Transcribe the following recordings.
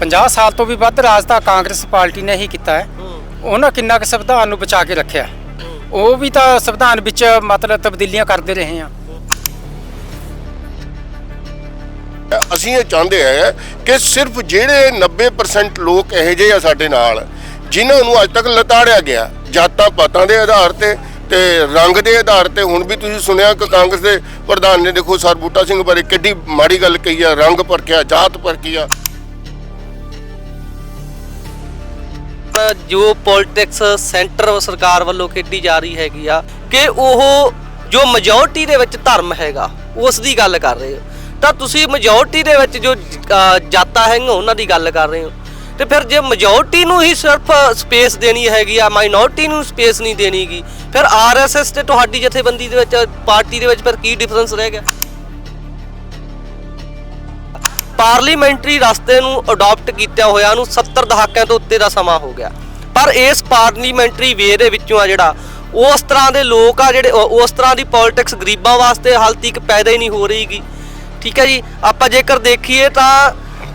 50 ਸਾਲ ਤੋਂ ਵੀ ਵੱਧ ਰਾਜ ਤਾਂ ਕਾਂਗਰਸ ਪਾਰਟੀ ਨੇ ਹੀ ਕੀਤਾ ਹੈ। ਉਹਨਾਂ ਕਿੰਨਾ ਕੁ ਸੰਵਿਧਾਨ ਨੂੰ ਬਚਾ ਕੇ ਰੱਖਿਆ ਉਹ ਵੀ ਤਾਂ ਸੰਵਿਧਾਨ ਵਿੱਚ ਮਤਲਬ ਤਬਦੀਲੀਆਂ ਕਰਦੇ ਰਹੇ ਆ। ਅਸੀਂ ਇਹ ਚਾਹੁੰਦੇ ਆ ਕਿ ਸਿਰਫ ਜਿਹੜੇ 90% ਲੋਕ ਇਹੋ ਜਿਹੇ ਆ ਸਾਡੇ ਨਾਲ ਜਿਨ੍ਹਾਂ ਨੂੰ ਅੱਜ ਤੱਕ ਲਤਾੜਿਆ ਗਿਆ ਜਾਤਾਂ ਪਾਤਾਂ ਦੇ ਆਧਾਰ ਤੇ ਤੇ ਰੰਗ ਦੇ ਆਧਾਰ ਤੇ ਹੁਣ ਵੀ ਤੁਸੀਂ ਸੁਣਿਆ ਕਿ ਕਾਂਗਰਸ ਦੇ ਪ੍ਰਧਾਨ ਨੇ ਦੇਖੋ ਸਰ ਬੂਟਾ ਸਿੰਘ ਬਾਰੇ ਕਿੱਡੀ ਮਾੜੀ ਗੱਲ ਕਹੀ ਆ ਰੰਗ ਪਰਖਿਆ ਜਾਤ ਪਰਖੀ ਆ ਜੋ ਪੋਲਿਟਿਕਸ ਸੈਂਟਰ ਸਰਕਾਰ ਵੱਲੋਂ ਖੇਡੀ ਜਾ ਰਹੀ ਹੈਗੀ ਆ, ਕਿ ਉਹ ਜੋ ਮੈਜੋਰਟੀ ਦੇ ਵਿੱਚ ਧਰਮ ਹੈਗਾ, ਉਸ ਦੀ ਗੱਲ ਕਰ ਰਹੇ ਹੋ। ਤਾਂ ਤੁਸੀਂ ਮੈਜੋਰਟੀ ਦੇ ਵਿੱਚ ਜੋ ਜਾਤਾਂ ਹੈਗੀਆਂ, ਉਹਨਾਂ ਦੀ ਗੱਲ ਕਰ ਰਹੇ ਹੋ। ਤੇ ਫਿਰ ਜੇ ਮੈਜੋਰਟੀ ਨੂੰ ਹੀ ਸਿਰਫ ਸਪੇਸ ਦੇਣੀ ਹੈਗੀ ਆ ਮਾਈਨੋਰਟੀ ਨੂੰ ਸਪੇਸ ਨਹੀਂ ਦੇਣੀਗੀ ਫਿਰ ਆਰਐਸਐਸ ਤੇ ਤੁਹਾਡੀ ਜਥੇਬੰਦੀ ਦੇ ਵਿੱਚ, ਪਾਰਟੀ ਦੇ ਵਿੱਚ ਫਿਰ ਕੀ ਡਿਫਰੈਂਸ ਰਹਿ ਗਿਆ? ਪਾਰਲੀਮੈਂਟਰੀ ਰਸਤੇ ਨੂੰ ਅਡਾਪਟ ਕੀਤਾ ਹੋਇਆ ਨੂੰ 70 ਦਹਾਕਿਆਂ ਤੋਂ ਉੱਤੇ ਦਾ ਸਮਾਂ ਹੋ ਗਿਆ। ਪਰ ਇਸ ਪਾਰਲੀਮੈਂਟਰੀ ਵੇ ਦੇ ਵਿੱਚੋਂ ਆ ਜਿਹੜਾ, ਉਸ ਤਰ੍ਹਾਂ ਦੇ ਲੋਕ ਆ ਜਿਹੜੇ ਉਸ ਤਰ੍ਹਾਂ ਦੀ ਪੋਲਿਟਿਕਸ ਗਰੀਬਾਂ ਵਾਸਤੇ ਹਾਲ ਤੱਕ ਪੈਦਾ ਹੀ ਨਹੀਂ ਹੋ ਰਹੀਗੀ। ਠੀਕ ਹੈ ਜੀ? ਆਪਾਂ ਜੇਕਰ ਦੇਖੀਏ ਤਾਂ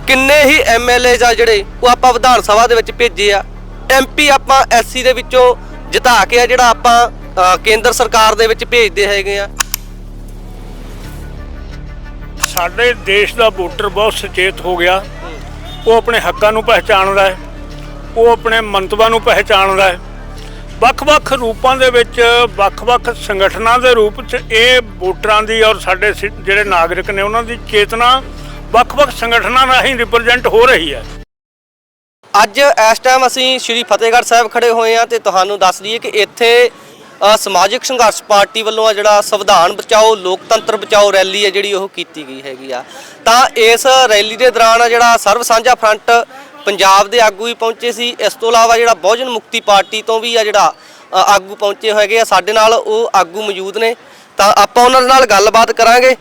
ਕਿੰਨੇ ਹੀ ਐਮਐਲਏਜ਼ ਆ ਜਿਹੜੇ, ਉਹ ਆਪਾਂ ਵਿਧਾਨ ਸਭਾ ਦੇ ਵਿੱਚ ਭੇਜੇ ਆ। ਐਮਪੀ ਆਪਾਂ ਐਸਸੀ ਦੇ ਵਿੱਚੋਂ ਜਿਤਾ ਕੇ ਆ ਜਿਹੜਾ ਆਪਾਂ ਕੇਂਦਰ ਸਰਕਾਰ ਦੇ ਵਿੱਚ ਭੇਜਦੇ ਹੈਗੇ ਆ। ਸਾਡੇ ਦੇਸ਼ ਦਾ ਵੋਟਰ ਬਹੁਤ ਸੁਚੇਤ ਹੋ ਗਿਆ। ਉਹ ਆਪਣੇ ਹੱਕਾਂ ਨੂੰ ਪਹਿਚਾਣਦਾ ਹੈ। ਉਹ ਆਪਣੇ ਮੰਤਵਾਂ ਨੂੰ ਪਹਿਚਾਣਦਾ ਹੈ। ਵੱਖ-ਵੱਖ ਰੂਪਾਂ ਦੇ ਵਿੱਚ, ਵੱਖ-ਵੱਖ ਸੰਗਠਨਾਂ ਦੇ ਰੂਪ 'ਚ ਇਹ ਵੋਟਰਾਂ ਦੀ ਔਰ ਸਾਡੇ ਸਿ- ਜਿਹੜੇ ਨਾਗਰਿਕ ਨੇ ਉਹਨਾਂ ਦੀ ਚੇਤਨਾ ਵੱਖ-ਵੱਖ ਸੰਗਠਨਾਂ ਰਾਹੀਂ ਰਿਪਰੈਜ਼ੈਂਟ ਹੋ ਰਹੀ ਹੈ। ਅੱਜ ਇਸ ਟਾਈਮ ਅਸੀਂ ਸ਼੍ਰੀ ਫਤਿਹਗੜ੍ਹ ਸਾਹਿਬ ਖੜੇ ਹੋਏ ਹਾਂ ਤੇ ਤੁਹਾਨੂੰ ਦੱਸ ਦਈਏ ਕਿ ਇੱਥੇ ਸਮਾਜਿਕ ਸੰਘਰਸ਼ ਪਾਰਟੀ ਵੱਲੋਂ ਆ ਜਿਹੜਾ ਸੰਵਿਧਾਨ ਬਚਾਓ, ਲੋਕਤੰਤਰ ਬਚਾਓ ਰੈਲੀ ਹੈ ਜਿਹੜੀ ਉਹ ਕੀਤੀ ਗਈ ਹੈਗੀ ਆ। ਤਾਂ ਇਸ ਰੈਲੀ ਦੇ ਦੌਰਾਨ ਆ ਜਿਹੜਾ ਸਰਵ ਸਾਂਝਾ ਫਰੰਟ ਪੰਜਾਬ ਦੇ ਆਗੂ ਵੀ ਪਹੁੰਚੇ ਸੀ। ਇਸ ਤੋਂ ਇਲਾਵਾ ਜਿਹੜਾ ਬਹੁਜਨ ਮੁਕਤੀ ਪਾਰਟੀ ਤੋਂ ਵੀ ਆ ਜਿਹੜਾ ਆਗੂ ਪਹੁੰਚੇ ਹੈਗੇ ਆ। ਸਾਡੇ ਨਾਲ ਉਹ ਆਗੂ ਮੌਜੂਦ ਨੇ। ਤਾਂ ਆਪਾਂ ਉਹਨਾਂ ਦੇ ਨਾਲ ਗੱਲਬਾਤ ਕਰਾਂਗੇ।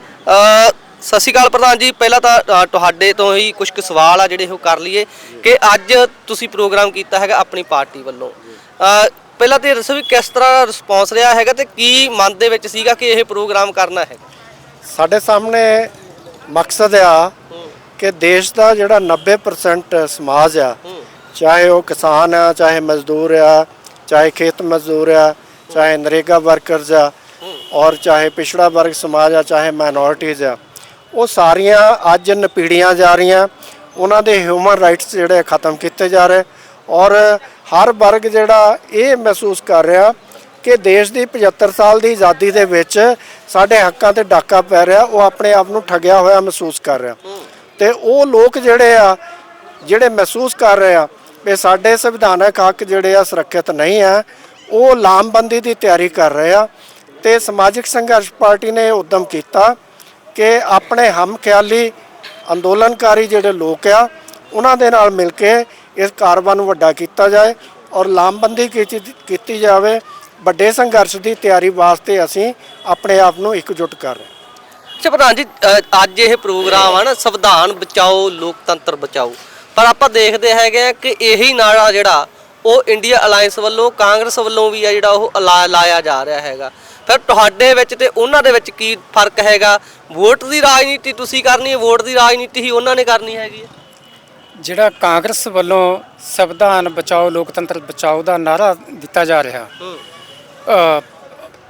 ਸਤਿ ਸ਼੍ਰੀ ਅਕਾਲ ਪ੍ਰਧਾਨ ਜੀ। ਪਹਿਲਾਂ ਤਾਂ ਤੁਹਾਡੇ ਤੋਂ ਹੀ ਕੁਝ ਕੁ ਸਵਾਲ ਆ ਜਿਹੜੇ ਉਹ ਕਰ ਲਈਏ ਕਿ ਅੱਜ ਤੁਸੀਂ ਪ੍ਰੋਗਰਾਮ ਕੀਤਾ ਹੈਗਾ ਆਪਣੀ ਪਾਰਟੀ ਵੱਲੋਂ। ਪਹਿਲਾਂ ਤੇ ਇਹ ਦੱਸੋ ਵੀ ਕਿਸ ਤਰ੍ਹਾਂ ਰਿਸਪੌਂਸ ਰਿਹਾ ਹੈਗਾ ਤੇ ਕੀ ਮਨ ਦੇ ਵਿੱਚ ਸੀਗਾ ਕਿ ਇਹ ਪ੍ਰੋਗਰਾਮ ਕਰਨਾ ਹੈਗਾ? ਸਾਡੇ ਸਾਹਮਣੇ ਮਕਸਦ ਆ ਕਿ ਦੇਸ਼ ਦਾ ਜਿਹੜਾ 90% ਸਮਾਜ ਆ ਚਾਹੇ ਉਹ ਕਿਸਾਨ ਆ ਚਾਹੇ ਮਜ਼ਦੂਰ ਆ ਚਾਹੇ ਖੇਤ ਮਜ਼ਦੂਰ ਆ ਚਾਹੇ ਨਰੇਗਾ ਵਰਕਰਸ ਆ ਔਰ ਚਾਹੇ ਪਿਛੜਾ ਵਰਗ ਸਮਾਜ ਆ ਚਾਹੇ ਮਾਈਨੋਰਿਟੀਜ਼ ਆ ਉਹ ਸਾਰੀਆਂ ਅੱਜ ਨਪੀੜੀਆਂ ਜਾ ਰਹੀਆਂ ਉਹਨਾਂ ਦੇ ਹਿਊਮਨ ਰਾਈਟਸ ਜਿਹੜੇ ਖਤਮ ਕੀਤੇ ਜਾ ਰਹੇ ਔਰ ਹਰ ਵਰਗ ਜਿਹੜਾ ਇਹ ਮਹਿਸੂਸ ਕਰ ਰਿਹਾ ਕਿ ਦੇਸ਼ ਦੀ 75 ਸਾਲ ਦੀ ਆਜ਼ਾਦੀ ਦੇ ਵਿੱਚ ਸਾਡੇ ਹੱਕਾਂ ਤੇ ਡਾਕਾ ਪੈ ਰਿਹਾ, ਉਹ ਆਪਣੇ ਆਪ ਨੂੰ ਠੱਗਿਆ ਹੋਇਆ ਮਹਿਸੂਸ ਕਰ ਰਿਹਾ। ਤੇ ਉਹ ਲੋਕ ਜਿਹੜੇ ਆ, ਜਿਹੜੇ ਮਹਿਸੂਸ ਕਰ ਰਹੇ ਆ ਕਿ ਸਾਡੇ ਸੰਵਿਧਾਨਕ ਹੱਕ ਜਿਹੜੇ ਆ ਸੁਰੱਖਿਅਤ ਨਹੀਂ ਆ, ਉਹ ਲਾਮਬੰਦੀ ਦੀ ਤਿਆਰੀ ਕਰ ਰਹੇ ਆ ਤੇ ਸਮਾਜਿਕ ਸੰਘਰਸ਼ ਪਾਰਟੀ ਨੇ ਇਹ ਉਦਮ ਕੀਤਾ ਕਿ ਆਪਣੇ ਹਮਖਿਆਲੀ ਅੰਦੋਲਨਕਾਰੀ ਜਿਹੜੇ ਲੋਕ ਆ, ਉਹਨਾਂ ਦੇ ਨਾਲ ਮਿਲ ਕੇ ਇਸ ਕਾਰਵਾਈ ਨੂੰ ਵੱਡਾ ਕੀਤਾ ਜਾਏ ਔਰ ਲਾਮਬੰਦੀ ਕੀਤੀ ਕੀਤੀ ਜਾਵੇ ਵੱਡੇ ਸੰਘਰਸ਼ ਦੀ ਤਿਆਰੀ ਵਾਸਤੇ ਅਸੀਂ ਆਪਣੇ ਆਪ ਨੂੰ ਇਕਜੁੱਟ ਕਰ ਰਹੇ ਹਾਂ। ਅੱਛਾ ਪ੍ਰਧਾਨ ਜੀ ਅ, ਅੱਜ ਇਹ ਪ੍ਰੋਗਰਾਮ ਆ ਨਾ ਸੰਵਿਧਾਨ ਬਚਾਓ ਲੋਕਤੰਤਰ ਬਚਾਓ। ਪਰ ਆਪਾਂ ਦੇਖਦੇ ਹੈਗੇ ਆ ਕਿ ਇਹੀ ਨਾਰਾ ਜਿਹੜਾ ਉਹ ਇੰਡੀਆ ਅਲਾਈਅੰਸ ਵੱਲੋਂ ਕਾਂਗਰਸ ਵੱਲੋਂ ਵੀ ਆ ਜਿਹੜਾ ਉਹ ਅਲਾ- ਲਾਇਆ ਜਾ ਰਿਹਾ ਹੈਗਾ। ਫਿਰ ਤੁਹਾਡੇ ਵਿੱਚ ਤੇ ਉਹਨਾਂ ਦੇ ਵਿੱਚ ਕੀ ਫ਼ਰਕ ਹੈਗਾ? ਵੋਟ ਦੀ ਰਾਜਨੀਤੀ ਤੁਸੀਂ ਕਰਨੀ ਹੈ ਵੋਟ ਦੀ ਰਾਜਨੀਤੀ ਹੀ ਉਹਨਾਂ ਨੇ ਕਰਨੀ ਹੈਗੀ ਹੈ। ਜਿਹੜਾ ਕਾਂਗਰਸ ਵੱਲੋਂ ਸੰਵਿਧਾਨ ਬਚਾਓ ਲੋਕਤੰਤਰ ਬਚਾਓ ਦਾ ਨਾਰਾ ਦਿੱਤਾ ਜਾ ਰਿਹਾ। ਹੂੰ। ਅ,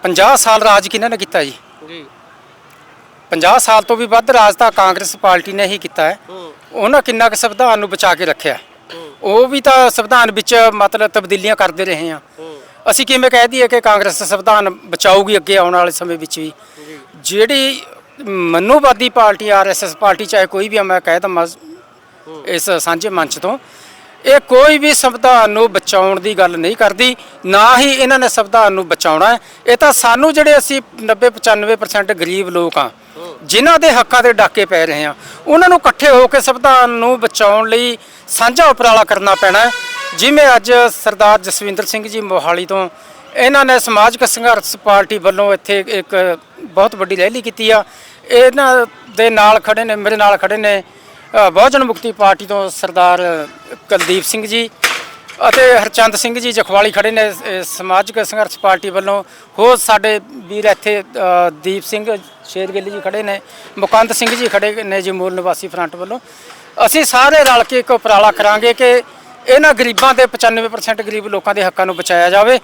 50 ਸਾਲ ਰਾਜ ਕਿਹਨਾਂ ਨੇ ਕੀਤਾ ਜੀ? ਜੀ। 50 ਸਾਲ ਤੋਂ ਵੀ ਵੱਧ ਰਾਜ ਤਾਂ ਕਾਂਗਰਸ ਪਾਰਟੀ ਨੇ ਹੀ ਕੀਤਾ ਹੈ। ਹੂੰ। ਉਹਨਾਂ ਕਿੰਨਾ ਕੁ ਸੰਵਿਧਾਨ ਨੂੰ ਬਚਾ ਕੇ ਰੱਖਿਆ ਉਹ ਵੀ ਤਾਂ ਸੰਵਿਧਾਨ ਵਿੱਚ ਮਤਲਬ ਤਬਦੀਲੀਆਂ ਕਰਦੇ ਰਹੇ ਆ। ਹੂੰ। ਅਸੀਂ ਕਿਵੇਂ ਕਹਿ ਦਈਏ ਕਿ ਕਾਂਗਰਸ ਸੰਵਿਧਾਨ ਬਚਾਊਗੀ ਅੱਗੇ ਆਉਣ ਵਾਲੇ ਸਮੇਂ ਵਿੱਚ ਵੀ। ਜਿਹੜੀ ਮਨੂਵਾਦੀ ਪਾਰਟੀ ਆਰਐਸਐਸ ਪਾਰਟੀ ਚਾਹੇ ਕੋਈ ਵੀ ਆ ਮੈਂ ਕਹਿ ਦਵਾਂ ਇਸ ਸਾਂਝੇ ਮੰਚ ਤੋਂ। ਇਹ ਕੋਈ ਵੀ ਸੰਵਿਧਾਨ ਨੂੰ ਬਚਾਉਣ ਦੀ ਗੱਲ ਨਹੀਂ ਕਰਦੀ, ਨਾ ਹੀ ਇਹਨਾਂ ਨੇ ਸੰਵਿਧਾਨ ਨੂੰ ਬਚਾਉਣਾ ਹੈ। ਇਹ ਤਾਂ ਸਾਨੂੰ ਜਿਹੜੇ ਅਸੀਂ 90 95% ਗਰੀਬ ਲੋਕ ਆ ਜਿਨ੍ਹਾਂ ਦੇ ਹੱਕਾਂ ਦੇ ਡਾਕੇ ਪੈ ਰਹੇ ਆ ਉਹਨਾਂ ਨੂੰ ਇਕੱਠੇ ਹੋ ਕੇ ਸੰਵਿਧਾਨ ਨੂੰ ਬਚਾਉਣ ਲਈ ਸਾਂਝਾ ਉਪਰਾਲਾ ਕਰਨਾ ਪੈਣਾ ਹੈ। ਜਿਵੇਂ ਅੱਜ ਸਰਦਾਰ ਜਸਵਿੰਦਰ ਸਿੰਘ ਜੀ ਮੋਹਾਲੀ ਤੋਂ ਇਹਨਾਂ ਨੇ ਸਮਾਜਿਕ ਸੰਘਰਸ਼ ਪਾਰਟੀ ਵੱਲੋਂ ਇੱਥੇ ਇੱਕ ਬਹੁਤ ਵੱਡੀ ਰੈਲੀ ਕੀਤੀ ਆ। ਇਹਨਾਂ ਦੇ ਨਾਲ ਖੜੇ ਨੇ, ਮੇਰੇ ਨਾਲ ਖੜੇ ਨੇ ਬਹੁਜਨ ਮੁਕਤੀ ਪਾਰਟੀ ਤੋਂ ਸਰਦਾਰ ਕੁਲਦੀਪ ਸਿੰਘ ਜੀ ਅਤੇ ਹਰਚੰਦ ਸਿੰਘ ਜੀ ਜਖਵਾਲੀ ਖੜੇ ਨੇ ਸਮਾਜਿਕ ਸੰਘਰਸ਼ ਪਾਰਟੀ ਵੱਲੋਂ। ਹੋਰ ਸਾਡੇ ਵੀਰ ਇੱਥੇ ਦੀਪ ਸਿੰਘ ਸ਼ੇਰਗਿੱਲ ਜੀ ਖੜੇ ਨੇ, ਮੁਕੰਦ ਸਿੰਘ ਜੀ ਖੜੇ ਨੇ ਜੀ ਮੂਲ ਨਿਵਾਸੀ ਫਰੰਟ ਵੱਲੋਂ। ਅਸੀਂ ਸਾਰੇ ਰਲ ਕੇ ਇੱਕ ਉਪਰਾਲਾ ਕਰਾਂਗੇ ਕਿ ਇਹਨਾਂ ਗਰੀਬਾਂ ਦੇ 95% ਗਰੀਬ ਲੋਕਾਂ ਦੇ ਹੱਕਾਂ ਨੂੰ ਬਚਾਇਆ ਜਾਵੇ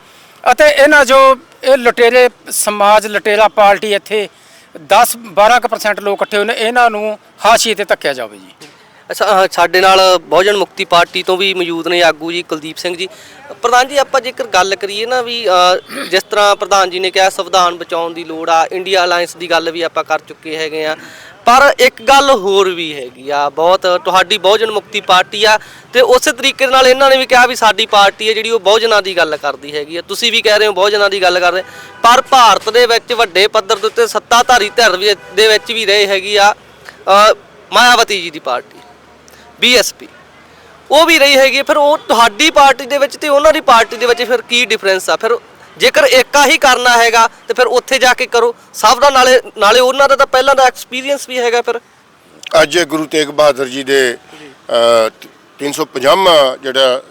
ਅਤੇ ਇਹਨਾਂ ਜੋ ਇਹ ਲੁਟੇਰੇ ਸਮਾਜ, ਲੁਟੇਰਾ ਪਾਰਟੀ ਇੱਥੇ 10 12% ਲੋਕ ਇਕੱਠੇ ਹੋਏ ਨੇ, ਇਹਨਾਂ ਨੂੰ ਹਾਸ਼ੀਏ ਤੇ ਧੱਕਿਆ ਜਾਵੇ ਜੀ। ਅੱਛਾ ਸਾਡੇ ਨਾਲ ਬਹੁਜਨ ਮੁਕਤੀ ਪਾਰਟੀ ਤੋਂ ਵੀ ਮੌਜੂਦ ਨੇ ਆਗੂ ਜੀ ਕੁਲਦੀਪ ਸਿੰਘ ਜੀ। ਪ੍ਰਧਾਨ ਜੀ ਆਪਾਂ ਜੇਕਰ ਗੱਲ ਕਰੀਏ ਨਾ ਵੀ ਅਹ, ਜਿਸ ਤਰ੍ਹਾਂ ਪ੍ਰਧਾਨ ਜੀ ਨੇ ਕਿਹਾ ਸੰਵਿਧਾਨ ਬਚਾਉਣ ਦੀ ਲੋੜ ਆ ਇੰਡੀਆ ਅਲਾਈਅੰਸ ਦੀ ਗੱਲ ਵੀ ਆਪਾਂ ਕਰ ਚੁੱਕੇ ਹੈਗੇ ਆ। ਪਰ ਇੱਕ ਗੱਲ ਹੋਰ ਵੀ ਹੈਗੀ ਆ ਬਹੁਤ ਤੁਹਾਡੀ ਬਹੁਜਨ ਮੁਕਤੀ ਪਾਰਟੀ ਆ ਤੇ ਉਸੇ ਤਰੀਕੇ ਨਾਲ ਇਹਨਾਂ ਨੇ ਵੀ ਕਿਹਾ ਵੀ ਸਾਡੀ ਪਾਰਟੀ ਹੈ ਜਿਹੜੀ ਉਹ ਬਹੁਜਨਾਂ ਦੀ ਗੱਲ ਕਰਦੀ ਹੈਗੀ ਆ। ਤੁਸੀਂ ਵੀ ਕਹਿ ਰਹੇ ਹੋ ਬਹੁਜਨਾਂ ਦੀ ਗੱਲ ਕਰ ਰਹੇ। ਪਰ ਭਾਰਤ ਦੇ ਵਿੱਚ ਵੱਡੇ ਪੱਧਰ ਦੇ ਉੱਤੇ ਸੱਤਾਧਾਰੀ ਧਿਰ ਵੀ- ਦੇ ਵਿੱਚ ਵੀ ਰਹੇ ਹੈਗੀ ਆ ਅਹ, ਮਾਇਆਵਤੀ ਜੀ ਦੀ ਪਾਰਟੀ। ਬੀਐਸਪੀ ਉਹ ਵੀ ਰਹੀ ਹੈਗੀ ਫਿਰ ਉਹ ਤੁਹਾਡੀ ਪਾਰਟੀ ਦੇ ਵਿੱਚ ਤੇ ਉਹਨਾਂ ਦੀ ਪਾਰਟੀ ਦੇ ਵਿੱਚ ਫਿਰ ਕੀ ਡਿਫਰੈਂਸ ਆ? ਫਿਰ ਜੇਕਰ ਏਕਾ ਹੀ ਕਰਨਾ ਹੈਗਾ ਤੇ ਫਿਰ ਉੱਥੇ ਜਾ ਕੇ ਕਰੋ। ਸਭ ਦਾ ਨਾਲੇ ਨਾਲੇ ਉਹਨਾਂ ਦਾ ਤਾਂ ਪਹਿਲਾਂ ਦਾ ਐਕਸਪੀਰੀਅੰਸ ਵੀ ਹੈਗਾ ਫਿਰ। ਅੱਜ ਗੁਰੂ ਤੇਗ ਬਹਾਦਰ ਜੀ ਦੇ ਅ, 350ਵਾਂ ਜਿਹੜਾ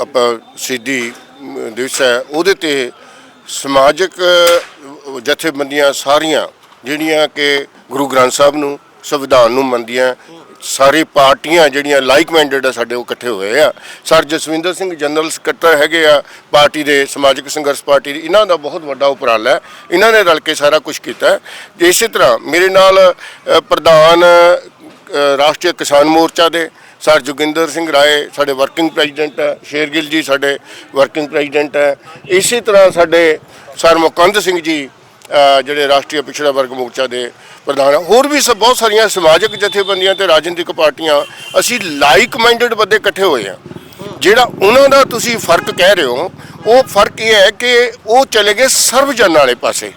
ਆਪਾਂ ਸਿੱਧੀ ਦਿਵਸ ਹੈ ਉਹਦੇ ਤੇ ਸਮਾਜਿਕ ਜਥੇਬੰਦੀਆਂ ਸਾਰੀਆਂ ਜਿਹੜੀਆਂ ਕਿ ਗੁਰੂ ਗ੍ਰੰਥ ਸਾਹਿਬ ਨੂੰ ਸੰਵਿਧਾਨ ਨੂੰ ਮੰਨਦੀਆਂ ਸਾਰੀ ਪਾਰਟੀਆਂ ਜਿਹੜੀਆਂ ਲਾਈਕ ਮਾਈਂਡਡ ਆ ਸਾਡੇ ਉਹ ਇਕੱਠੇ ਹੋਏ ਆ। ਸਰ ਜਸਵਿੰਦਰ ਸਿੰਘ ਜਨਰਲ ਸਕੱਤਰ ਹੈਗੇ ਆ ਪਾਰਟੀ ਦੇ ਸਮਾਜਿਕ ਸੰਘਰਸ਼ ਪਾਰਟੀ ਦੀ। ਇਹਨਾਂ ਦਾ ਬਹੁਤ ਵੱਡਾ ਉਪਰਾਲਾ ਹੈ। ਇਹਨਾਂ ਨੇ ਰਲ ਕੇ ਸਾਰਾ ਕੁਝ ਕੀਤਾ ਹੈ। ਇਸੇ ਤਰ੍ਹਾਂ ਮੇਰੇ ਨਾਲ ਪ੍ਰਧਾਨ ਰਾਸ਼ਟਰੀ ਕਿਸਾਨ ਮੋਰਚਾ ਦੇ ਸਰ ਜੋਗਿੰਦਰ ਸਿੰਘ ਰਾਏ ਸਾਡੇ ਵਰਕਿੰਗ ਪ੍ਰੈਜ਼ੀਡੈਂਟ ਹੈ। ਸ਼ੇਰਗਿੱਲ ਜੀ ਸਾਡੇ ਵਰਕਿੰਗ ਪ੍ਰੈਜ਼ੀਡੈਂਟ ਹੈ। ਇਸੇ ਤਰ੍ਹਾਂ ਸਾਡੇ ਸਰ ਮੁਕੰਦ ਸਿੰਘ ਜੀ ਜਿਹੜੇ ਰਾਸ਼ਟਰੀ ਪਿਛੜਾ ਵਰਗ ਮੋਰਚਾ ਦੇ ਪ੍ਰਧਾਨ ਹੋਰ ਵੀ ਸਭ ਬਹੁਤ ਸਾਰੀਆਂ ਸਮਾਜਿਕ ਜਥੇਬੰਦੀਆਂ ਤੇ ਰਾਜਨੀਤਿਕ ਪਾਰਟੀਆਂ ਅਸੀਂ ਲਾਈਕ ਮਾਈਂਡਡ ਬੰਦੇ ਇਕੱਠੇ ਹੋਏ ਆ। ਜਿਹੜਾ ਉਹਨਾਂ ਦਾ ਤੁਸੀਂ ਫ਼ਰਕ ਕਹਿ ਰਹੇ ਹੋ, ਉਹ ਫ਼ਰਕ ਇਹ ਹੈ ਕਿ ਉਹ ਚਲੇ ਗਏ ਸਰਵਜਨ ਵਾਲੇ ਪਾਸੇ।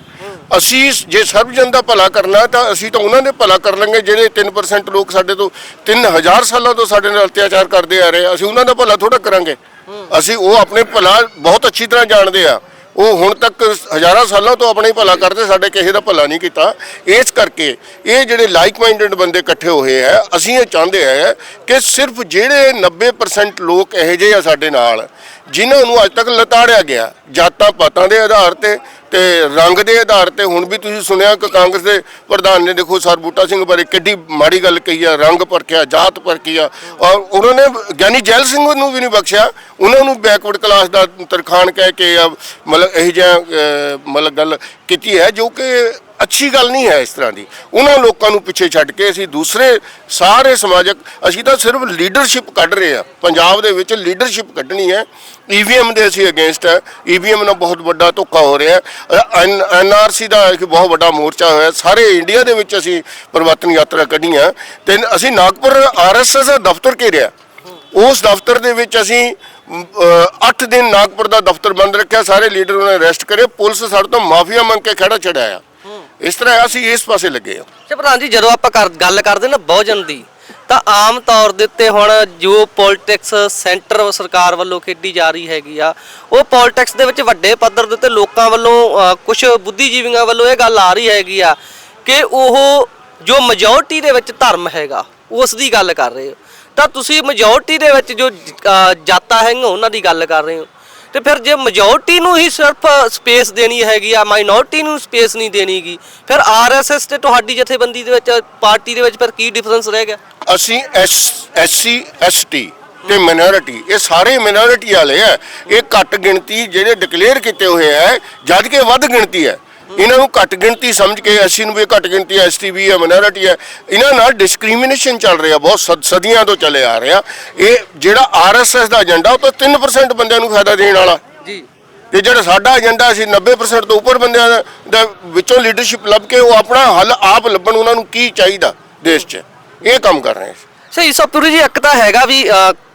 ਅਸੀਂ ਜੇ ਸਰਬਜਨ ਦਾ ਭਲਾ ਕਰਨਾ ਤਾਂ ਅਸੀਂ ਤਾਂ ਉਹਨਾਂ ਦੇ ਭਲਾ ਕਰ ਲਾਂਗੇ ਜਿਹੜੇ 3% ਲੋਕ ਸਾਡੇ ਤੋਂ 3000 ਸਾਲਾਂ ਤੋਂ ਸਾਡੇ ਨਾਲ ਅਤਿਆਚਾਰ ਕਰਦੇ ਆ ਰਹੇ ਅਸੀਂ ਉਹਨਾਂ ਦਾ ਭਲਾ ਥੋੜਾ ਕਰਾਂਗੇ। ਅਸੀਂ ਉਹ ਆਪਣੇ ਭਲਾ ਬਹੁਤ ਅੱਛੀ ਤਰ੍ਹਾਂ ਜਾਣਦੇ ਆ। ਉਹ ਹੁਣ ਤੱਕ ਹਜ਼ਾਰਾਂ ਸਾਲਾਂ ਤੋਂ ਆਪਣਾ ਹੀ ਭਲਾ ਕਰਦੇ, ਸਾਡੇ ਕਿਸੇ ਦਾ ਭਲਾ ਨਹੀਂ ਕੀਤਾ। ਇਸ ਕਰਕੇ ਇਹ ਜਿਹੜੇ ਲਾਈਕ ਮਾਈਂਡਡ ਬੰਦੇ ਇਕੱਠੇ ਹੋਏ ਆ, ਅਸੀਂ ਇਹ ਚਾਹੁੰਦੇ ਆ ਕਿ ਸਿਰਫ ਜਿਹੜੇ 90% ਲੋਕ ਇਹੋ ਜਿਹੇ ਆ ਸਾਡੇ ਨਾਲ ਜਿਨ੍ਹਾਂ ਨੂੰ ਅੱਜ ਤੱਕ ਲਤਾੜਿਆ ਗਿਆ, ਜਾਤਾਂ ਪਾਤਾਂ ਦੇ ਆਧਾਰ ਤੇ ਤੇ ਰੰਗ ਦੇ ਆਧਾਰ ਤੇ, ਹੁਣ ਵੀ ਤੁਸੀਂ ਸੁਣਿਆ ਕਿ ਕਾਂਗਰਸ ਦੇ ਪ੍ਰਧਾਨ ਨੇ ਦੇਖੋ ਸਰ ਬੂਟਾ ਸਿੰਘ ਬਾਰੇ ਕਿੱਡੀ ਮਾੜੀ ਗੱਲ ਕਹੀ ਆ, ਰੰਗ ਪਰਖਿਆ, ਜਾਤ ਪਰਖਿਆ ਔਰ ਉਹਨਾਂ ਨੇ ਗਿਆਨੀ ਜੈਲ ਸਿੰਘ ਨੂੰ ਵੀ ਨਹੀਂ ਬਖਸ਼ਿਆ, ਉਹਨਾਂ ਨੂੰ ਬੈਕਵਰਡ ਕਲਾਸ ਦਾ ਤਰਖਾਨ ਕਹਿ ਕੇ ਮਤਲਬ ਇਹ ਜਿਹਾ ਮਤਲਬ ਗੱਲ ਕੀਤੀ ਹੈ, ਜੋ ਕਿ ਅੱਛੀ ਗੱਲ ਨਹੀਂ ਹੈ ਇਸ ਤਰ੍ਹਾਂ ਦੀ। ਉਹਨਾਂ ਲੋਕਾਂ ਨੂੰ ਪਿੱਛੇ ਛੱਡ ਕੇ ਅਸੀਂ ਦੂਸਰੇ ਸਾਰੇ ਸਮਾਜਿਕ, ਅਸੀਂ ਤਾਂ ਸਿਰਫ ਲੀਡਰਸ਼ਿਪ ਕੱਢ ਰਹੇ ਆ ਪੰਜਾਬ ਦੇ ਵਿੱਚ ਲੀਡਰਸ਼ਿਪ ਕੱਢਣੀ ਹੈ। ਈਵੀਐਮ ਦੇ ਅਸੀਂ ਅਗੇਂਸਟ ਹੈ। ਈਵੀਐਮ ਨਾਲ ਬਹੁਤ ਵੱਡਾ ਧੋਖਾ ਹੋ ਰਿਹਾ ਹੈ। ਐਨਆਰਸੀ ਦਾ ਇੱਕ ਬਹੁਤ ਵੱਡਾ ਮੋਰਚਾ ਹੋਇਆ। ਸਾਰੇ ਇੰਡੀਆ ਦੇ ਵਿੱਚ ਅਸੀਂ ਪਰਿਵਰਤਨ ਯਾਤਰਾ ਕੱਢੀਆਂ ਤੇ ਅਸੀਂ ਨਾਗਪੁਰ ਆਰਐਸਐਸ ਦਾ ਦਫ਼ਤਰ ਘੇਰਿਆ। ਉਸ ਦਫ਼ਤਰ ਦੇ ਵਿੱਚ ਅਸੀਂ 8 ਦਿਨ ਨਾਗਪੁਰ ਦਾ ਦਫ਼ਤਰ ਬੰਦ ਰੱਖਿਆ। ਸਾਰੇ ਲੀਡਰ ਉਹਨੇ ਅਰੈਸਟ ਕਰੇ। ਪੁਲਿਸ ਸਾਡੇ ਤੋਂ ਮਾਫੀਆ ਮੰਗ ਕੇ ਖੜਾ ਚੜਾਇਆ ਇਸ ਤਰ੍ਹਾਂ ਅਸੀਂ ਇਸ ਪਾਸੇ ਲੱਗੇ ਹਾਂ। ਤੇ ਪ੍ਰਧਾਨ ਜੀ ਜਦੋਂ ਆਪਾਂ ਕਰ- ਗੱਲ ਕਰਦੇ ਨਾ ਬਹੁਜਨ ਦੀ ਤਾਂ ਆਮ ਤੌਰ ਦੇ ਉੱਤੇ ਹੁਣ ਜੋ ਪੋਲਿਟਿਕਸ ਸੈਂਟਰ ਸਰਕਾਰ ਵੱਲੋਂ ਖੇਡੀ ਜਾ ਰਹੀ ਹੈਗੀ ਆ ਉਹ ਪੋਲਿਟਿਕਸ ਦੇ ਵਿੱਚ ਵੱਡੇ ਪੱਧਰ ਦੇ ਉੱਤੇ ਲੋਕਾਂ ਵੱਲੋਂ ਕੁਝ ਬੁੱਧੀਜੀਵੀਆਂ ਵੱਲੋਂ ਇਹ ਗੱਲ ਆ ਰਹੀ ਹੈਗੀ ਆ ਕਿ ਉਹ ਜੋ ਮੈਜੋਰਟੀ ਦੇ ਵਿੱਚ ਧਰਮ ਹੈਗਾ ਉਸ ਦੀ ਗੱਲ ਕਰ ਰਹੇ ਹੋ। ਤਾਂ ਤੁਸੀਂ ਮੈਜੋਰਟੀ ਦੇ ਵਿੱਚ ਜੋ ਅ, ਜਾਤਾਂ ਹੈਗੀਆਂ ਉਹਨਾਂ ਦੀ ਗੱਲ ਕਰ ਰਹੇ ਹੋ। ਤੇ ਫਿਰ ਜੇ ਮੈਜੋਰਟੀ ਨੂੰ ਹੀ ਸਿਰਫ ਸਪੇਸ ਦੇਣੀ ਹੈਗੀ ਆ ਮਾਈਨੋਰਟੀ ਨੂੰ ਸਪੇਸ ਨਹੀਂ ਦੇਣੀਗੀ, ਫਿਰ ਆਰਐਸਐਸ ਤੇ ਤੁਹਾਡੀ ਜਥੇਬੰਦੀ ਦੇ ਵਿੱਚ, ਪਾਰਟੀ ਦੇ ਵਿੱਚ ਫਿਰ ਕੀ ਡਿਫਰੈਂਸ ਰਹਿ ਗਿਆ? ਅਸੀਂ ਐਸ ਐਸਸੀ ਐਸਟੀ ਤੇ ਮਿਨੋਰਿਟੀ ਇਹ ਸਾਰੇ ਮਿਨੋਰਿਟੀ ਵਾਲੇ ਆ। ਇਹ ਘੱਟ ਗਿਣਤੀ ਜਿਹੜੇ ਡਿਕਲੇਅਰ ਕੀਤੇ ਹੋਏ ਆ, ਜਦ ਕਿ ਵੱਧ ਗਿਣਤੀ ਹੈ। ਇਹਨਾਂ ਨੂੰ ਘੱਟ ਗਿਣਤੀ ਸਮਝ ਕੇ ਐਸਸੀ ਨੂੰ ਵੀ ਘੱਟ ਗਿਣਤੀ ਐਸਟੀ ਵੀ ਹੈ ਮਿਨੋਰਿਟੀ ਹੈ ਇਹਨਾਂ ਨਾਲ ਡਿਸਕ੍ਰਿਮੀਨੇਸ਼ਨ ਚੱਲ ਰਿਹਾ ਬਹੁਤ ਸਦ- ਸਦੀਆਂ ਤੋਂ ਚੱਲੇ ਆ ਰਿਹਾ। ਇਹ ਜਿਹੜਾ ਆਰਐਸਐਸ ਦਾ ਏਜੰਡਾ ਉਹ ਤਾਂ 3% ਬੰਦਿਆਂ ਨੂੰ ਫਾਇਦਾ ਦੇਣ ਵਾਲਾ। ਜੀ। ਤੇ ਜਿਹੜਾ ਸਾਡਾ ਏਜੰਡਾ ਸੀ 90% ਤੋਂ ਉੱਪਰ ਬੰਦਿਆਂ ਦਾ- ਦਾ ਵਿੱਚੋਂ ਲੀਡਰਸ਼ਿਪ ਲੱਭ ਕੇ ਉਹ ਆਪਣਾ ਹੱਲ ਆਪ ਲੱਭਣ ਉਹਨਾਂ ਨੂੰ ਕੀ ਚਾਹੀਦਾ ਦੇਸ਼ 'ਚ। ਇਹ ਕੰਮ ਕਰ ਰਹੇ ਸੀ। ਸਹੀ ਸਤਿਗੁਰੂ ਜੀ, ਇੱਕ ਤਾਂ ਹੈਗਾ ਵੀ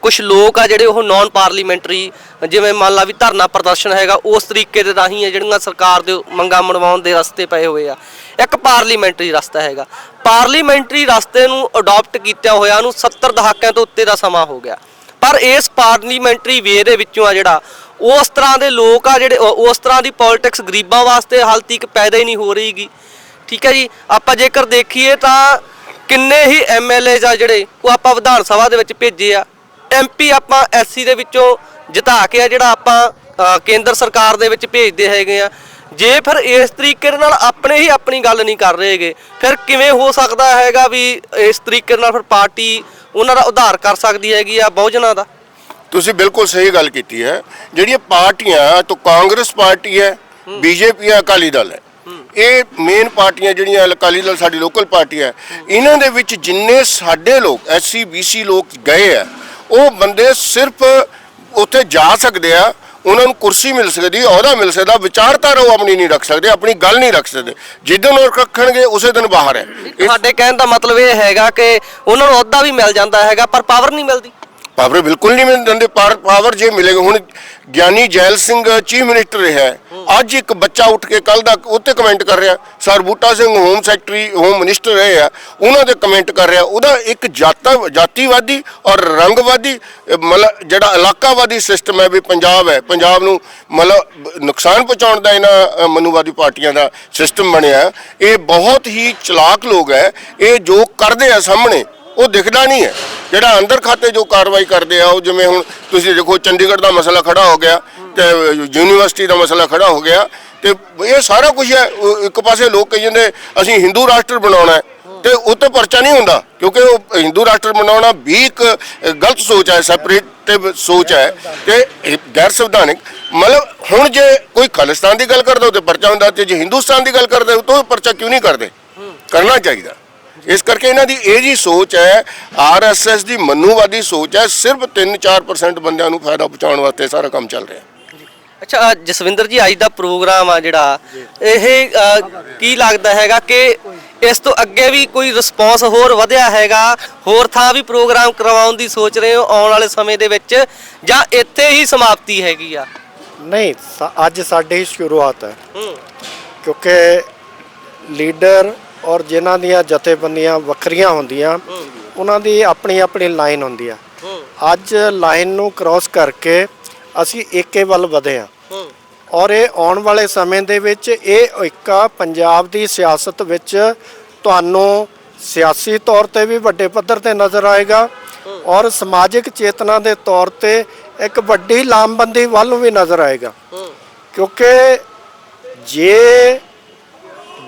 ਕੁਝ ਲੋਕ ਆ ਜਿਹੜੇ ਉਹ ਨਾਨ ਪਾਰਲੀਮੈਂਟਰੀ ਜਿਵੇਂ ਮੰਨ ਲਾ ਵੀ ਧਰਨਾ ਪ੍ਰਦਰਸ਼ਨ ਹੈਗਾ, ਉਸ ਤਰੀਕੇ ਦੇ ਰਾਹੀਂ ਆ ਜਿਹੜੀਆਂ ਸਰਕਾਰ ਦੇ ਮੰਗਾਂ ਮਨਵਾਉਣ ਦੇ ਰਸਤੇ ਪਏ ਹੋਏ ਆ। ਇੱਕ ਪਾਰਲੀਮੈਂਟਰੀ ਰਸਤਾ ਹੈਗਾ। ਪਾਰਲੀਮੈਂਟਰੀ ਰਸਤੇ ਨੂੰ ਅਡਾਪਟ ਕੀਤਾ ਹੋਇਆ ਨੂੰ 70 ਦਹਾਕਿਆਂ ਤੋਂ ਉੱਤੇ ਦਾ ਸਮਾਂ ਹੋ ਗਿਆ। ਪਰ ਇਸ ਪਾਰਲੀਮੈਂਟਰੀ ਵੇ ਦੇ ਵਿੱਚੋਂ ਆ ਜਿਹੜਾ, ਉਸ ਤਰ੍ਹਾਂ ਦੇ ਲੋਕ ਆ ਜਿਹੜੇ ਉਸ ਤਰ੍ਹਾਂ ਦੀ ਪੋਲਿਟਿਕਸ ਗਰੀਬਾਂ ਵਾਸਤੇ ਹਾਲ ਤੱਕ ਪੈਦਾ ਹੀ ਨਹੀਂ ਹੋ ਰਹੀਗੀ। ਠੀਕ ਹੈ ਜੀ? ਆਪਾਂ ਜੇਕਰ ਦੇਖੀਏ ਤਾਂ ਕਿੰਨੇ ਹੀ ਐਮਐਲਏਜ਼ ਆ ਜਿਹੜੇ ਉਹ ਆਪਾਂ ਵਿਧਾਨ ਸਭਾ ਦੇ ਵਿੱਚ ਭੇਜੇ ਆ ਐਮਪੀ ਆਪਾਂ ਐਸਸੀ ਦੇ ਵਿੱਚੋਂ ਜਿਤਾ ਕੇ ਆ ਜਿਹੜਾ ਆਪਾਂ ਕੇਂਦਰ ਸਰਕਾਰ ਦੇ ਵਿੱਚ ਭੇਜਦੇ ਹੈਗੇ ਆ। ਜੇ ਫਿਰ ਇਸ ਤਰੀਕੇ ਦੇ ਨਾਲ ਆਪਣੇ ਹੀ ਆਪਣੀ ਗੱਲ ਨਹੀਂ ਕਰ ਰਹੇਗੇ ਫਿਰ ਕਿਵੇਂ ਹੋ ਸਕਦਾ ਹੈਗਾ ਵੀ ਇਸ ਤਰੀਕੇ ਨਾਲ ਫਿਰ ਪਾਰਟੀ ਉਹਨਾਂ ਦਾ ਉਧਾਰ ਕਰ ਸਕਦੀ ਹੈਗੀ ਆ ਬਹੁਜਨਾਂ ਦਾ? ਤੁਸੀਂ ਬਿਲਕੁਲ ਸਹੀ ਗੱਲ ਕੀਤੀ ਹੈ। ਜਿਹੜੀਆਂ ਪਾਰਟੀਆਂ ਤੋਂ ਕਾਂਗਰਸ ਪਾਰਟੀ ਹੈ ਬੀਜੇਪੀ ਅਕਾਲੀ ਦਲ ਹੈ। ਇਹ ਮੇਨ ਪਾਰਟੀਆਂ ਜਿਹੜੀਆਂ ਅਕਾਲੀ ਦਲ ਸਾਡੀ ਲੋਕਲ ਪਾਰਟੀ ਹੈ, ਇਹਨਾਂ ਦੇ ਵਿੱਚ ਜਿੰਨੇ ਸਾਡੇ ਲੋਕ ਐਸਸੀ ਬੀਸੀ ਲੋਕ ਗਏ ਆ, ਉਹ ਬੰਦੇ ਸਿਰਫ ਉੱਥੇ ਜਾ ਸਕਦੇ ਆ, ਉਹਨਾਂ ਨੂੰ ਕੁਰਸੀ ਮਿਲ ਸਕਦੀ, ਅਹੁਦਾ ਮਿਲ ਸਕਦਾ, ਵਿਚਾਰਧਾਰਾ ਉਹ ਆਪਣੀ ਨਹੀਂ ਰੱਖ ਸਕਦੇ, ਆਪਣੀ ਗੱਲ ਨਹੀਂ ਰੱਖ ਸਕਦੇ। ਜਿੱਦਨ ਉਹ ਰੱਖਣਗੇ, ਉਸੇ ਦਿਨ ਬਾਹਰ ਹੈ। ਸਾਡੇ ਕਹਿਣ ਦਾ ਮਤਲਬ ਇਹ ਹੈਗਾ ਕਿ ਉਹਨਾਂ ਨੂੰ ਅਹੁਦਾ ਵੀ ਮਿਲ ਜਾਂਦਾ ਹੈਗਾ, ਪਰ ਪਾਵਰ ਨਹੀਂ ਮਿਲਦੀ। ਪਾਵਰ ਬਿਲਕੁਲ ਨਹੀਂ ਮਿਲ ਦਿੰਦੇ ਪਰ ਪਾਵਰ ਜੇ ਮਿਲੇਗਾ। ਹੁਣ ਗਿਆਨੀ ਜੈਲ ਸਿੰਘ ਚੀਫ ਮਿਨਿਸਟਰ ਰਿਹਾ ਅੱਜ ਇੱਕ ਬੱਚਾ ਉੱਠ ਕੇ ਕੱਲ ਦਾ ਉੱਤੇ ਕਮੈਂਟ ਕਰ ਰਿਹਾ sir Buta Singh home secretary home minister ਰਹੇ ਆ ਉਹਨਾਂ ਦੇ ਕਮੈਂਟ ਕਰ ਰਿਹਾ। ਉਹਦਾ ਇੱਕ ਜਾਤਾ ਜਾਤੀਵਾਦੀ ਔਰ ਰੰਗਵਾਦੀ ਮਤਲਬ ਜਿਹੜਾ ਇਲਾਕਾਵਾਦੀ ਸਿਸਟਮ ਹੈ ਵੀ ਪੰਜਾਬ ਹੈ। ਪੰਜਾਬ ਨੂੰ ਮਤਲਬ ਨੁਕਸਾਨ ਪਹੁੰਚਾਉਣ ਦਾ ਇਹਨਾਂ ਅਹ, ਮਨੂਵਾਦੀ ਪਾਰਟੀਆਂ ਦਾ ਸਿਸਟਮ ਬਣਿਆ। ਇਹ ਬਹੁਤ ਹੀ ਚਲਾਕ ਲੋਕ ਹੈ। ਇਹ ਜੋ ਕਰਦੇ ਆ ਸਾਹਮਣੇ ਉਹ ਦਿਖਦਾ ਨਹੀਂ ਹੈ। ਜਿਹੜਾ ਅੰਦਰ ਖਾਤੇ ਜੋ ਕਾਰਵਾਈ ਕਰਦੇ ਆ, ਉਹ ਜਿਵੇਂ ਹੁਣ ਤੁਸੀਂ ਦੇਖੋ ਚੰਡੀਗੜ੍ਹ ਦਾ ਮਸਲਾ ਖੜਾ ਹੋ ਗਿਆ ਤੇ ਯੂਨੀਵਰਸਿਟੀ ਦਾ ਮਸਲਾ ਖੜਾ ਹੋ ਗਿਆ ਤੇ ਇਹ ਸਾਰਾ ਕੁਝ ਹੈ। ਇੱਕ ਪਾਸੇ ਲੋਕ ਕਹੀ ਜਾਂਦੇ, ਅਸੀਂ ਹਿੰਦੂ ਰਾਸ਼ਟਰ ਬਣਾਉਣਾ ਹੈ। ਤੇ ਉਹ ਤੇ ਪਰਚਾ ਨਹੀਂ ਹੁੰਦਾ, ਕਿਉਂਕਿ ਉਹ ਹਿੰਦੂ ਰਾਸ਼ਟਰ ਬਣਾਉਣਾ ਵੀ ਇੱਕ ਗਲਤ ਸੋਚ ਹੈ ਸੈਪਰੇਟਿਵ ਸੋਚ ਹੈ। ਤੇ ਗੈਰ ਸੰਵਿਧਾਨਿਕ, ਮਤਲਬ ਹੁਣ ਜੇ ਕੋਈ ਖਾਲਿਸਤਾਨ ਦੀ ਗੱਲ ਕਰਦਾ ਉਹ ਤੇ ਪਰਚਾ ਹੁੰਦਾ, ਤੇ ਜੇ ਹਿੰਦੁਸਤਾਨ ਦੀ ਗੱਲ ਕਰਦੇ, ਤਾਂ ਉਹ ਪਰਚਾ ਕਿਉਂ ਨਹੀਂ ਕਰਦੇ? ਕਰਨਾ ਚਾਹੀਦਾ। ਇਸ ਕਰਕੇ ਇਹਨਾਂ ਦੀ ਇਹ ਜੀ ਸੋਚ ਹੈ ਆਰਐਸਐਸ ਦੀ ਮਨੂਵਾਦੀ ਸੋਚ ਹੈ ਸਿਰਫ 3-4% ਬੰਦਿਆਂ ਨੂੰ ਫਾਇਦਾ ਪਹੁੰਚਾਉਣ ਵਾਸਤੇ ਸਾਰਾ ਕੰਮ ਚੱਲ ਰਿਹਾ। ਅੱਛਾ ਜਸਵਿੰਦਰ ਜੀ ਅੱਜ ਦਾ ਪ੍ਰੋਗਰਾਮ ਆ ਜਿਹੜਾ ਇਹ ਕੀ ਲੱਗਦਾ ਹੈਗਾ ਕਿ ਇਸ ਤੋਂ ਅੱਗੇ ਵੀ ਕੋਈ ਰਿਸਪੌਂਸ ਹੋਰ ਵਧਿਆ ਹੈਗਾ? ਹੋਰ ਥਾਂ ਵੀ ਪ੍ਰੋਗਰਾਮ ਕਰਵਾਉਣ ਦੀ ਸੋਚ ਰਹੇ ਹੋ ਆਉਣ ਵਾਲੇ ਸਮੇਂ ਦੇ ਵਿੱਚ? ਜਾਂ ਇੱਥੇ ਹੀ ਸਮਾਪਤੀ ਹੈਗੀ ਆ? ਨਹੀਂ ਅੱਜ ਸਾਡੀ ਸ਼ੁਰੂਆਤ ਹੈ। ਹੂੰ। ਕਿਉਂਕਿ ਲੀਡਰ ਔਰ ਜਿਨ੍ਹਾਂ ਦੀਆਂ ਜਥੇਬੰਦੀਆਂ ਵੱਖਰੀਆਂ ਹੁੰਦੀਆਂ, ਉਹਨਾਂ ਦੀ ਆਪਣੀ ਆਪਣੀ ਲਾਈਨ ਹੁੰਦੀ ਆ। ਅੱਜ ਲਾਈਨ ਨੂੰ ਕ੍ਰਾਸ ਕਰਕੇ ਅਸੀਂ ਏਕੇ ਵੱਲ ਵਧੇ ਆ। ਔਰ ਇਹ ਆਉਣ ਵਾਲੇ ਸਮੇਂ ਦੇ ਵਿੱਚ ਇਹ ਏਕਾ ਪੰਜਾਬ ਦੀ ਸਿਆਸਤ ਵਿੱਚ ਤੁਹਾਨੂੰ ਸਿਆਸੀ ਤੌਰ ਤੇ ਵੀ ਵੱਡੇ ਪੱਧਰ ਤੇ ਨਜ਼ਰ ਆਏਗਾ ਔਰ ਸਮਾਜਿਕ ਚੇਤਨਾ ਦੇ ਤੌਰ ਤੇ ਇੱਕ ਵੱਡੀ ਲਾਮਬੰਦੀ ਵੱਲ ਨੂੰ ਵੀ ਨਜ਼ਰ ਆਏਗਾ। ਕਿਉਂਕਿ ਜੇ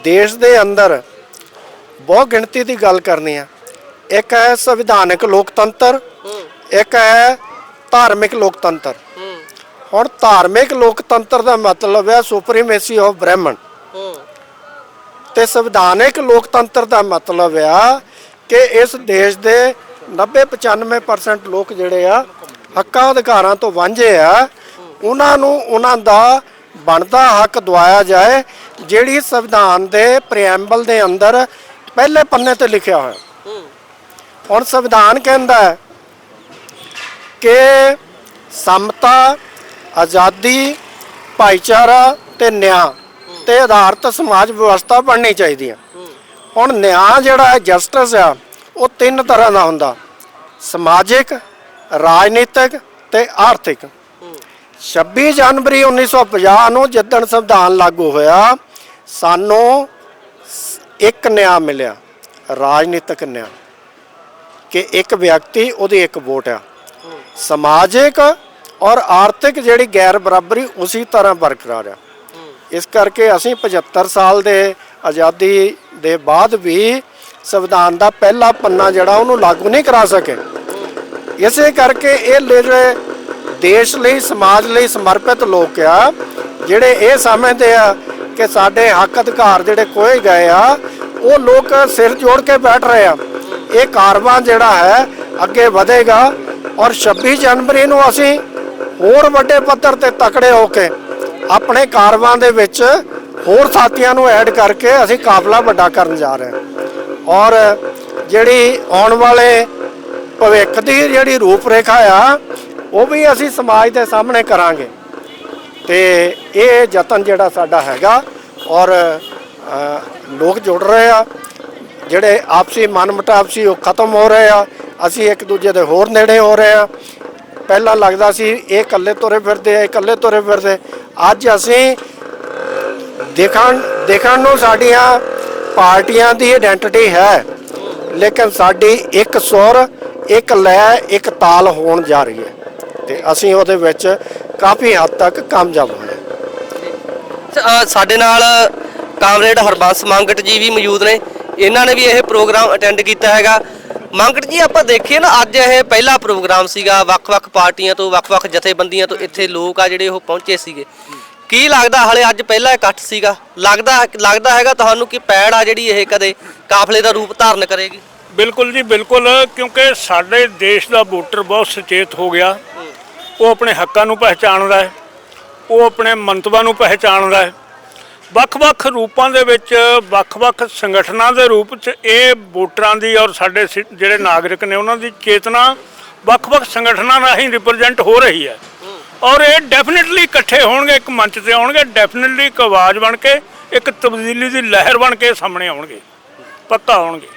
ਦੇਸ਼ ਦੇ ਅੰਦਰ ਬਹੁਤ ਗਿਣਤੀ ਦੀ ਗੱਲ ਕਰਨੀ ਆ। ਇੱਕ ਹੈ ਸੰਵਿਧਾਨਕ ਲੋਕਤੰਤਰ, ਇੱਕ ਹੈ ਧਾਰਮਿਕ ਲੋਕਤੰਤਰ। ਹੁਣ ਧਾਰਮਿਕ ਲੋਕਤੰਤਰ ਦਾ ਮਤਲਬ ਹੈ ਸੁਪਰੀਮੇਸੀ ਆਫ ਬ੍ਰਾਹਮਣ ਤੇ ਸੰਵਿਧਾਨਿਕ ਲੋਕਤੰਤਰ ਦਾ ਮਤਲਬ ਆ ਕਿ ਇਸ ਦੇਸ਼ ਦੇ 90-95% ਲੋਕ ਜਿਹੜੇ ਆ, ਹੱਕਾਂ ਅਧਿਕਾਰਾਂ ਤੋਂ ਵਾਂਝੇ ਆ। ਉਹਨਾਂ ਨੂੰ ਉਹਨਾਂ ਦਾ ਬਣਦਾ ਹੱਕ ਦਵਾਇਆ ਜਾਏ, ਜਿਹੜੀ ਸੰਵਿਧਾਨ ਦੇ ਪ੍ਰੀਐਮਬਲ ਦੇ ਅੰਦਰ ਪਹਿਲੇ ਪੰਨੇ ਤੇ ਲਿਖਿਆ ਹੋਇਆ। ਹੁਣ ਸੰਵਿਧਾਨ ਕਹਿੰਦਾ ਹੈ ਕਿ ਸਮਤਾ, ਆਜ਼ਾਦੀ, ਭਾਈਚਾਰਾ ਤੇ ਨਿਆਂ ਤੇ ਆਧਾਰਿਤ ਸਮਾਜ ਵਿਵਸਥਾ ਬਣਨੀ ਚਾਹੀਦੀ ਹੈ। ਹੁਣ ਨਿਆਂ ਜਿਹੜਾ ਹੈ, ਜਸਟਿਸ ਆ, ਉਹ ਤਿੰਨ ਤਰ੍ਹਾਂ ਦਾ ਹੁੰਦਾ। ਸਮਾਜਿਕ, ਰਾਜਨੀਤਿਕ ਤੇ ਆਰਥਿਕ। 26 ਜਨਵਰੀ 1950 ਨੂੰ ਜਿੱਦਣ ਸੰਵਿਧਾਨ ਲਾਗੂ ਹੋਇਆ, ਸਾਨੂੰ ਇੱਕ ਨਿਆਂ ਮਿਲਿਆ, ਰਾਜਨੀਤਿਕ ਨਿਆਂ, ਕਿ ਇੱਕ ਵਿਅਕਤੀ ਉਹਦੀ ਇੱਕ ਵੋਟ ਆ। ਸਮਾਜਿਕ ਔਰ ਆਰਥਿਕ ਜਿਹੜੀ ਗੈਰ ਬਰਾਬਰੀ ਉਸੇ ਤਰ੍ਹਾਂ ਬਰਕਰਾਰ ਆ। ਇਸ ਕਰਕੇ ਅਸੀਂ 75 ਸਾਲ ਦੇ ਆਜ਼ਾਦੀ ਦੇ ਬਾਅਦ ਵੀ ਸੰਵਿਧਾਨ ਦਾ ਪਹਿਲਾ ਪੰਨਾ ਜਿਹੜਾ ਉਹਨੂੰ ਲਾਗੂ ਨਹੀਂ ਕਰਾ ਸਕੇ। ਇਸੇ ਕਰਕੇ ਇਹ ਜਿਹੜੇ ਦੇਸ਼ ਲਈ, ਸਮਾਜ ਲਈ ਸਮਰਪਿਤ ਲੋਕ ਆ, ਜਿਹੜੇ ਇਹ ਸਮਝਦੇ ਆ ਕਿ ਸਾਡੇ ਹੱਕ ਅਧਿਕਾਰ ਜਿਹੜੇ ਕੋਏ ਗਏ ਆ ਉਹ ਲੋਕ ਸਿਰ ਜੋੜ ਕੇ ਬੈਠ ਰਹੇ ਆ। ਇਹ ਕਾਰਵਾਂ ਜਿਹੜਾ ਹੈ, ਅੱਗੇ ਵਧੇਗਾ ਔਰ 26 ਜਨਵਰੀ ਨੂੰ ਅਸੀਂ ਹੋਰ ਵੱਡੇ ਪੱਧਰ ਤੇ ਤਕੜੇ ਹੋ ਕੇ ਆਪਣੇ ਕਾਰਵਾਂ ਦੇ ਵਿੱਚ ਹੋਰ ਸਾਥੀਆਂ ਨੂੰ ਐਡ ਕਰਕੇ ਅਸੀਂ ਕਾਫਲਾ ਵੱਡਾ ਕਰਨ ਜਾ ਰਹੇ ਹਾਂ। ਔਰ ਜਿਹੜੀ ਆਉਣ ਵਾਲੇ ਭਵਿੱਖ ਦੀ ਜਿਹੜੀ ਰੂਪਰੇਖਾ ਆ, ਉਹ ਵੀ ਅਸੀਂ ਸਮਾਜ ਦੇ ਸਾਹਮਣੇ ਕਰਾਂਗੇ। ਤੇ ਇਹ ਯਤਨ ਜਿਹੜਾ ਸਾਡਾ ਹੈਗਾ ਔਰ ਲੋਕ ਜੁੜ ਰਹੇ ਆ, ਜਿਹੜੇ ਆਪਸੀ ਮਨਮੁਟਾਵ ਸੀ ਉਹ ਖਤਮ ਹੋ ਰਹੇ ਆ, ਅਸੀਂ ਇੱਕ ਦੂਜੇ ਦੇ ਹੋਰ ਨੇੜੇ ਹੋ ਰਹੇ ਆ। ਪਹਿਲਾਂ ਲੱਗਦਾ ਸੀ ਇਹ ਇਕੱਲੇ ਤੁਰੇ ਫਿਰਦੇ ਆ, ਇਹ ਇਕੱਲੇ ਤੁਰੇ ਫਿਰਦੇ। ਅੱਜ ਅਸੀਂ ਦੇਖਣ ਦੇਖਣ ਨੂੰ ਸਾਡੀਆਂ ਪਾਰਟੀਆਂ ਦੀ ਆਇਡੈਂਟੀਟੀ ਹੈ, ਲੇਕਿਨ ਸਾਡੀ ਇੱਕ ਸੁਰ, ਇੱਕ ਲੈ, ਇੱਕ ਤਾਲ ਹੋਣ ਜਾ ਰਹੀ ਹੈ। ਤੇ ਅਸੀਂ ਉਹਦੇ ਵਿੱਚ ਕਾਫੀ ਹੱਦ ਤੱਕ ਕਾਮਯਾਬ ਹੋਏ। ਸਾਡੇ ਨਾਲ ਕਾਮਰੇਡ ਹਰਬੰਸ ਮੰਗਟ ਜੀ ਵੀ ਮੌਜੂਦ ਨੇ। ਇਹਨਾਂ ਨੇ ਵੀ ਇਹ ਪ੍ਰੋਗਰਾਮ ਅਟੈਂਡ ਕੀਤਾ ਹੈਗਾ। ਮੰਗਟ ਜੀ, ਆਪਾਂ ਦੇਖੀਏ ਨਾ, ਅੱਜ ਇਹ ਪਹਿਲਾ ਪ੍ਰੋਗਰਾਮ ਸੀਗਾ। ਵੱਖ-ਵੱਖ ਪਾਰਟੀਆਂ ਤੋਂ, ਵੱਖ-ਵੱਖ ਜਥੇਬੰਦੀਆਂ ਤੋਂ ਇੱਥੇ ਲੋਕ ਆ ਜਿਹੜੇ ਉਹ ਪਹੁੰਚੇ ਸੀਗੇ। ਕੀ ਲੱਗਦਾ ਹਲੇ ਅੱਜ ਪਹਿਲਾ ਇਕੱਠ ਸੀਗਾ? ਲੱਗਦਾ ਲੱਗਦਾ ਹੈਗਾ ਤੁਹਾਨੂੰ ਕਿ ਪੈੜ ਆ ਜਿਹੜੀ ਇਹ ਕਦੇ ਕਾਫਲੇ ਦਾ ਰੂਪ ਧਾਰਨ ਕਰੇਗੀ? ਬਿਲਕੁਲ ਜੀ, ਬਿਲਕੁਲ, ਕਿਉਂਕਿ ਸਾਡੇ ਦੇਸ਼ ਦਾ ਵੋਟਰ ਬਹੁਤ ਸੁਚੇਤ ਹੋ ਗਿਆ। ਉਹ ਆਪਣੇ ਹੱਕਾਂ ਨੂੰ ਪਹਿਚਾਣਦਾ ਹੈ। ਉਹ ਆਪਣੇ ਮੰਤਵਾਂ ਨੂੰ ਪਹਿਚਾਣਦਾ ਹੈ। ਵੱਖ-ਵੱਖ ਰੂਪਾਂ ਦੇ ਵਿੱਚ, ਵੱਖ-ਵੱਖ ਸੰਗਠਨਾਂ ਦੇ ਰੂਪ 'ਚ ਇਹ ਵੋਟਰਾਂ ਦੀ ਔਰ ਸਾਡੇ ਸਿ- ਜਿਹੜੇ ਨਾਗਰਿਕ ਨੇ ਉਹਨਾਂ ਦੀ ਚੇਤਨਾ ਵੱਖ-ਵੱਖ ਸੰਗਠਨਾਂ ਰਾਹੀਂ ਰਿਪਰੈਜ਼ੈਂਟ ਹੋ ਰਹੀ ਹੈ। ਔਰ ਇਹ ਡੈਫੀਨਿਟਲੀ ਇਕੱਠੇ ਹੋਣਗੇ, ਇੱਕ ਮੰਚ ਤੇ ਆਉਣਗੇ, ਡੈਫੀਨਿਟਲੀ ਇੱਕ ਆਵਾਜ਼ ਬਣ ਕੇ, ਇੱਕ ਤਬਦੀਲੀ ਦੀ ਲਹਿਰ ਬਣ ਕੇ ਸਾਹਮਣੇ ਆਉਣਗੇ, ਪੱਕਾ ਆਉਣਗੇ